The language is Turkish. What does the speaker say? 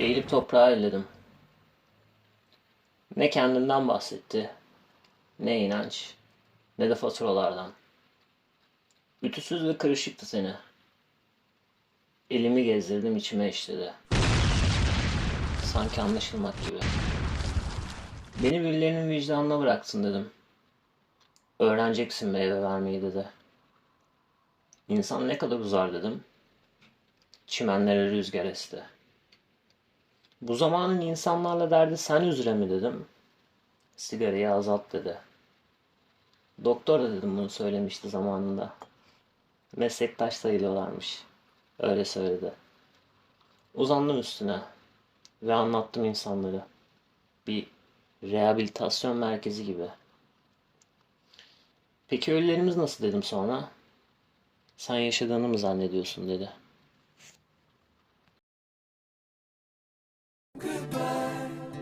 Eğilip toprağı elledim. Ne kendinden bahsetti, ne inanç, ne de faturalardan. Ütüsüz ve kırışıktı seni. Elimi gezdirdim içime işledi. Sanki anlaşılmak gibi. Beni birilerinin vicdanına bıraksın dedim. Öğreneceksin meyve vermeyi dedi. İnsan ne kadar uzar dedim. Çimenlere rüzgar esti. Bu zamanın insanlarla derdi sen üzere mi dedim. Sigarayı azalt dedi. Doktor da dedim bunu söylemişti zamanında. Meslektaş sayılıyorlarmış. Öyle söyledi. Uzandım üstüne ve anlattım insanları. Bir rehabilitasyon merkezi gibi. Peki ölülerimiz nasıl dedim sonra. Sen yaşadığını mı zannediyorsun dedi. goodbye.